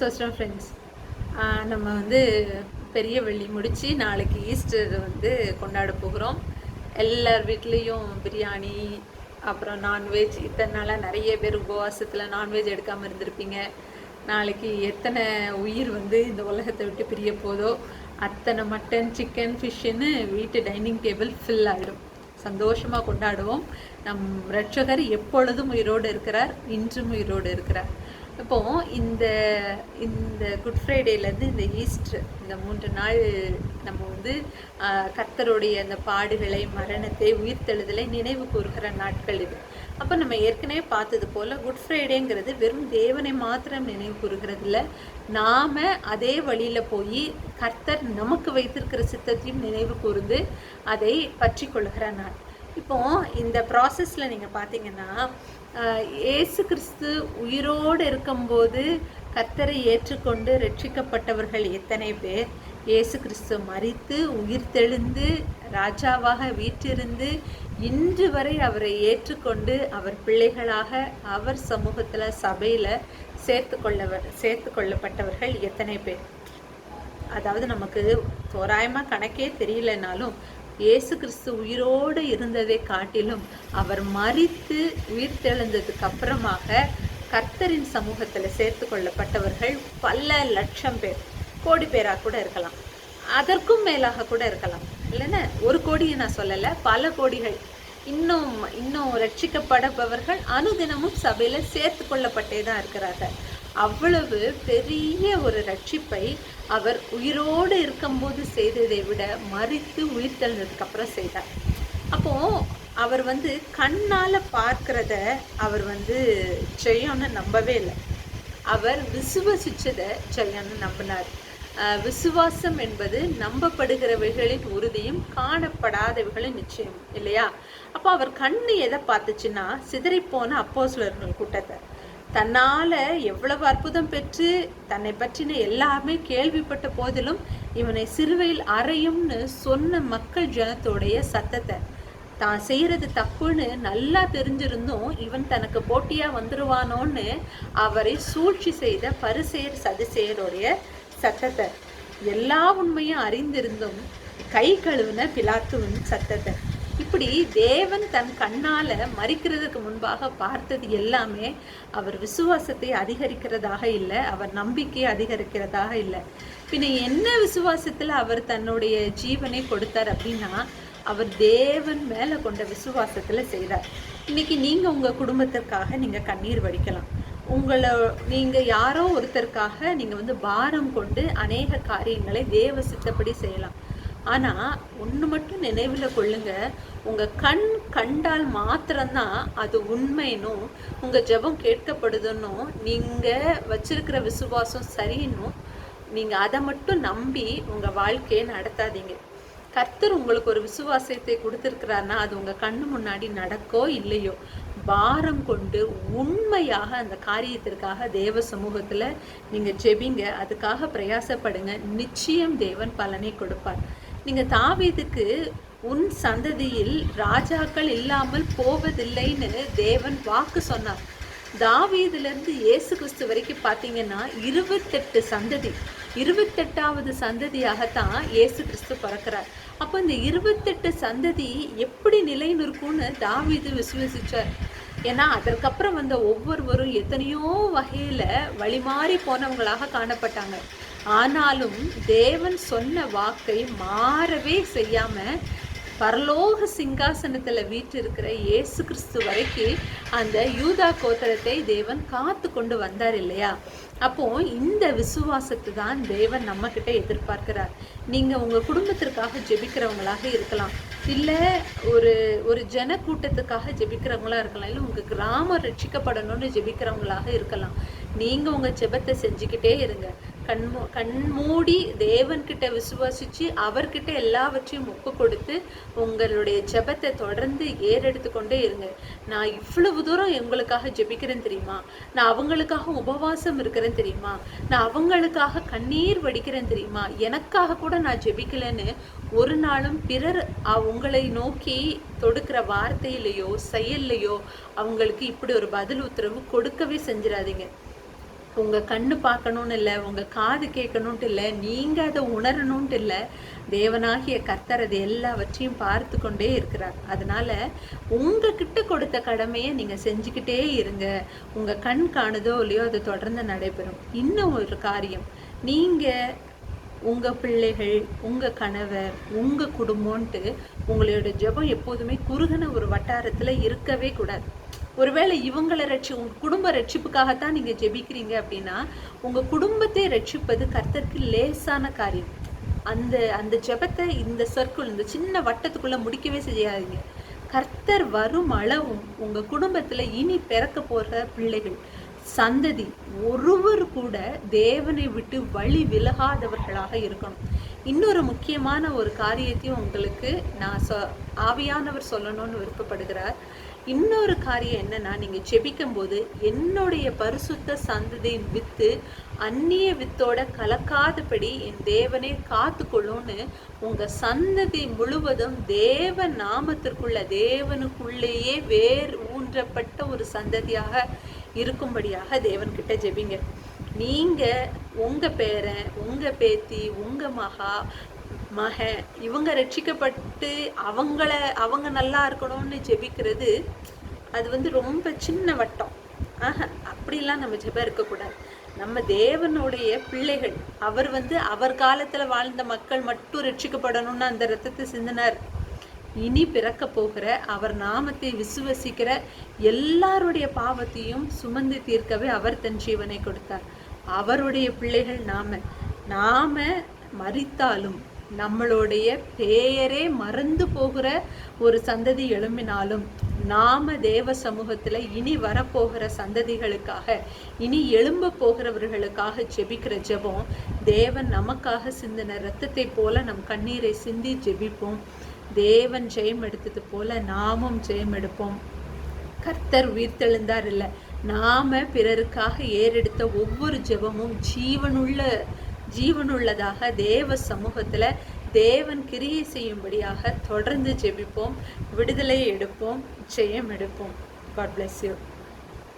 சோஸ்டம் friends நம்ம வந்து பெரிய வெள்ளி முடித்து நாளைக்கு ஈஸ்டர் வந்து கொண்டாட போகிறோம். எல்லார் வீட்லேயும் பிரியாணி அப்புறம் நான்வெஜ் இத்தனை நாளாக நிறைய பேர் உபவாசத்தில் நான்வெஜ் எடுக்காமல் இருந்திருப்பீங்க. நாளைக்கு எத்தனை உயிர் வந்து இந்த உலகத்தை விட்டு பிரிய போதோ அத்தனை மட்டன் சிக்கன் ஃபிஷ்ஷுன்னு வீட்டு டைனிங் டேபிள் ஃபில் ஆகிடும் சந்தோஷமாக கொண்டாடுவோம். நம் ரட்சகர் எப்பொழுதும் உயிரோடு இருக்கிறார் இன்றும் உயிரோடு இருக்கிறார். இப்போ இந்த இந்த குட் ஃப்ரைடேலேருந்து இந்த ஈஸ்டர் இந்த மூன்று நாள் நம்ம வந்து கர்த்தருடைய அந்த பாடுகளை மரணத்தை உயிர்த்தெழுதலை நினைவு கூறுகிற நாட்கள் இது. அப்போ நம்ம ஏற்கனவே பார்த்தது போல் குட் ஃப்ரைடேங்கிறது வெறும் தேவனை மாத்திரம் நினைவு கூறுகிறது இல்லை நாம் அதே வழியில் போய் கர்த்தர் நமக்கு வைத்திருக்கிற சித்தத்தையும் நினைவு கூர்ந்து அதை பற்றி கொள்கிற நாள். இப்போ இந்த ப்ராசஸில் நீங்கள் பார்த்தீங்கன்னா ஏசு கிறிஸ்து உயிரோடு இருக்கும்போது கர்த்தரை ஏற்றுக்கொண்டு ரட்சிக்கப்பட்டவர்கள் எத்தனை பேர்? இயேசு கிறிஸ்து மறித்து உயிர்த்தெழுந்து ராஜாவாக வீற்றிருந்து இன்று வரை அவரை ஏற்றுக்கொண்டு அவர் பிள்ளைகளாக அவர் சமூகத்தில் சபையில் சேர்த்து கொள்ளவர் சேர்த்து கொள்ளப்பட்டவர்கள் எத்தனை பேர்? அதாவது நமக்கு தோராயமாக கணக்கே தெரியலனாலும் இயேசு கிறிஸ்து உயிரோடு இருந்ததை காட்டிலும் அவர் மறித்து உயிர்த்தெழுந்ததுக்கு அப்புறமாக கர்த்தரின் சமூகத்தில் சேர்த்து கொள்ளப்பட்டவர்கள் பல லட்சம் பேர். கோடி பேராக கூட இருக்கலாம். அதற்கும் மேலாக கூட இருக்கலாம். இல்லைன்னா ஒரு கோடியை நான் சொல்லலை பல கோடிகள். இன்னும் இன்னும் ரட்சிக்கப்படுபவர்கள் அனுதினமும் சபையில் சேர்த்து கொள்ளப்பட்டே தான் இருக்கிறார்கள். அவ்வளவு பெரிய ஒரு ரட்சிப்பை அவர் உயிரோடு இருக்கும்போது செய்ததை விட மறித்து உயிர் தெழுந்ததுக்கு அப்புறம் செய்தார். அப்போ அவர் வந்து கண்ணால் பார்க்கிறத அவர் வந்து செய்யணும்னு நம்பவே இல்லை. அவர் விசுவசிச்சதை செய்யணும்னு நம்பினார். விசுவாசம் என்பது நம்பப்படுகிறவைகளின் உறுதியும் காணப்படாதவைகளின் நிச்சயம் இல்லையா? அப்போ அவர் கண்ணு எதை பார்த்துச்சுன்னா சிதறிப்போன அப்போஸ்லர்கள் கூட்டத்தை. தன்னால எவ்வளவு அற்புதம் பெற்று தன்னை பற்றின எல்லாமே கேள்விப்பட்ட போதிலும் இவனை சிறுவையில் அறையும்னு சொன்ன மக்கள் ஜனத்தோடைய சத்தத்தை. தான் செய்யறது தப்புன்னு நல்லா தெரிஞ்சிருந்தும் இவன் தனக்கு போட்டியா வந்துருவானோன்னு அவரை சூழ்ச்சி செய்த பரிசெயர் சதிசெயருடைய சத்தத்தை. எல்லா உண்மையும் அறிந்திருந்தும் கை கழுவின பிலாத்துவின் சத்தத்தை. இப்படி தேவன் தன் கண்ணால மறிக்கிறதுக்கு முன்பாக பார்த்தது எல்லாமே அவர் விசுவாசத்தை அதிகரிக்கிறதாக இல்லை அவர் நம்பிக்கையை அதிகரிக்கிறதாக இல்லை. பின்ன என்ன விசுவாசத்துல அவர் தன்னுடைய ஜீவனை கொடுத்தார் அப்படின்னா அவர் தேவன் மேல கொண்ட விசுவாசத்துல செய்தார் இன்னைக்கு நீங்க உங்க குடும்பத்திற்காக நீங்க கண்ணீர் வடிக்கலாம். உங்களை நீங்கள் யாரோ ஒருத்தருக்காக நீங்கள் வந்து பாரம் கொண்டு அநேக காரியங்களை தேவ சித்தப்படி செய்யலாம். ஆனால் ஒன்று மட்டும் நினைவில் கொள்ளுங்க. உங்கள் கண் கண்டால் மாத்திரம்தான் அது உண்மைன்னும் உங்கள் ஜெபம் கேட்கப்படுதுன்னும் நீங்கள் வச்சிருக்கிற விசுவாசம் சரின்னும் நீங்கள் அதை மட்டும் நம்பி உங்கள் வாழ்க்கையை நடத்தாதீங்க. கர்த்தர் உங்களுக்கு ஒரு விசுவாசத்தை கொடுத்துருக்கிறாருன்னா அது உங்கள் கண்ணு முன்னாடி நடக்கோ இல்லையோ பாரம் கொண்டு உண்மையாக அந்த காரியத்திற்காக தேவ சமூகத்துல நீங்க ஜெபிங்க அதுக்காக பிரயாசப்படுங்க. நிச்சயம் தேவன் பலனை கொடுப்பார். நீங்க தாவீதுக்கு உன் சந்ததியில் ராஜாக்கள் இல்லாமல் போவதில்லைன்னு தேவன் வாக்கு சொன்னார். தாவீதுலேருந்து இயேசு கிறிஸ்து வரைக்கும் பார்த்தீங்கன்னா இருபத்தெட்டு சந்ததி இருபத்தெட்டாவது சந்ததியாகத்தான் இயேசு கிறிஸ்து பிறக்கிறார். அப்போ இந்த இருபத்தெட்டு சந்ததி எப்படி நிலைநிற்கும்னு தாவீது விசுவசிச்சார். ஏன்னா அதற்கப்புறம் வந்த ஒவ்வொருவரும் எத்தனையோ வகையில வழிமாறி போனவங்களாக காணப்பட்டாங்க. ஆனாலும் தேவன் சொன்ன வாக்கை மாறவே செய்யாம பரலோக சிங்காசனத்துல வீற்றிருக்கிற இயேசு கிறிஸ்து வரைக்கும் அந்த யூதா கோத்திரத்தை தேவன் காத்து கொண்டு வந்தார் இல்லையா? அப்போ இந்த விசுவாசத்தை தான் தேவன் நம்ம கிட்ட எதிர்பார்க்கிறார். நீங்க உங்க குடும்பத்திற்காக ஜெபிக்கிறவங்களாக இருக்கலாம். இல்ல ஒரு ஒரு ஜன கூட்டத்துக்காக ஜெபிக்கிறவங்களா இருக்கலாம். இல்லை உங்க கிராமம் ரட்சிக்கப்படணும்னு ஜெபிக்கிறவங்களாக இருக்கலாம். நீங்க உங்க ஜெபத்தை செஞ்சுக்கிட்டே இருங்க. கண் கண்மூடி தேவன்கிட்ட விசுவாசிச்சு அவர்கிட்ட எல்லாவற்றையும் ஒப்பு கொடுத்து உங்களுடைய ஜெபத்தை தொடர்ந்து ஏறெடுத்து கொண்டே இருங்க. நான் இவ்வளவு தூரம் எங்களுக்காக ஜெபிக்கிறேன் தெரியுமா? நான் அவங்களுக்காக உபவாசம் இருக்கிறேன் தெரியுமா? நான் அவங்களுக்காக கண்ணீர் வடிக்கிறேன் தெரியுமா? எனக்காக கூட நான் ஜெபிக்கலைன்னு ஒரு நாளும் பிறர் உங்களை நோக்கி தொடுக்கிற வார்த்தையிலையோ செயல்லையோ அவங்களுக்கு இப்படி ஒரு பதில் உத்தரவு கொடுக்கவே செஞ்சிடாதீங்க. உங்க கண்ணு பார்க்கணும்னு இல்லை உங்க காது கேட்கணும்ட்டு இல்லை நீங்கள் அதை உணரணும்ட்டு இல்லை தேவனாகிய கர்த்தர் அது எல்லாவற்றையும் பார்த்து கொண்டே இருக்கிறார். அதனால உங்ககிட்ட கொடுத்த கடமையை நீங்க செஞ்சுக்கிட்டே இருங்க. உங்க கண் காணுதோ இல்லையோ அது தொடர்ந்து நடைபெறும். இன்னும் ஒரு காரியம். நீங்க உங்க பிள்ளைகள் உங்க கணவர் உங்க குடும்பம்ன்ட்டு உங்களோட ஜெபம் எப்போதுமே குறுகன ஒரு வட்டாரத்துல இருக்கவே கூடாது. ஒருவேளை இவங்களை ரட்சி உங்க குடும்ப ரட்சிப்புக்காகத்தான் நீங்க ஜெபிக்கிறீங்க அப்படின்னா உங்க குடும்பத்தை ரட்சிப்பது கர்த்தருக்கு லேசான காரியம். அந்த அந்த ஜெபத்தை இந்த சர்க்கிள் இந்த சின்ன வட்டத்துக்குள்ள முடிக்கவே செய்யாதீங்க. கர்த்தர் வரும் அளவும் உங்க குடும்பத்துல இனி பிறக்க போற பிள்ளைகள். சந்ததி ஒருவர் கூட தேவனை விட்டு வழி விலகாதவர்களாக இருக்கணும். இன்னொரு முக்கியமான ஒரு காரியத்தையும் உங்களுக்கு நான் சொ ஆவியானவர் சொல்லணும்னு விருப்பப்படுகிறார். இன்னொரு காரியம் என்னன்னா நீங்க செபிக்கும் போது என்னுடைய பரிசுத்த சந்ததியின் வித்து அந்நிய வித்தோட கலக்காதபடி என் தேவனே காத்துக்கொள்ளும்னு உங்க சந்ததி முழுவதும் தேவ நாமத்திற்குள்ள தேவனுக்குள்ளேயே வேர் ஊன்றப்பட்ட ஒரு சந்ததியாக இருக்கும்படியாக தேவன்கிட்ட ஜெபிங்க. நீங்க உங்க பேரன் உங்க பேத்தி உங்க மகா மகன் இவங்க ரட்சிக்கப்பட்டு அவங்கள அவங்க நல்லா இருக்கணும்னு ஜெபிக்கிறது அது வந்து ரொம்ப சின்ன வட்டம். ஆஹா அப்படிலாம் நம்ம ஜெபம் இருக்கக்கூடாது. நம்ம தேவனுடைய பிள்ளைகள் அவர் வந்து அவர் காலத்தில் வாழ்ந்த மக்கள் மட்டும் ரட்சிக்கப்படணும்னு அந்த ரத்தத்தை சிந்தினார். இனி பிறக்க போகிற அவர் நாமத்தை விசுவசிக்கிற எல்லாருடைய பாவத்தையும் சுமந்து தீர்க்கவே அவர் தன் ஜீவனை கொடுத்தார். அவருடைய பிள்ளைகள் நாம. நாம மறித்தாலும் நம்மளுடைய பெயரே மறந்து போகிற ஒரு சந்ததி எழும்பினாலும் நாம தேவ சமூகத்துல இனி வரப்போகிற சந்ததிகளுக்காக இனி எழும்ப போகிறவர்களுக்காக ஜெபிக்கிற ஜெபம் தேவன் நமக்காக சிந்தின ரத்தத்தை போல நம் கண்ணீரை சிந்தி ஜெபிப்போம். தேவன் ஜெயம் எடுத்தது போல நாமும் ஜெயம் எடுப்போம். கர்த்தர் உயிர்த்தெழுந்தார் இல்லை நாம பிறருக்காக ஏறெடுத்த ஒவ்வொரு ஜெபமும் ஜீவனுள்ள ஜீவனுள்ளதாக தேவ சமூகத்தில் தேவன் கிரியை செய்யும்படியாக தொடர்ந்து ஜெபிப்போம் விடுதலை எடுப்போம் ஜெயம் எடுப்போம். God bless you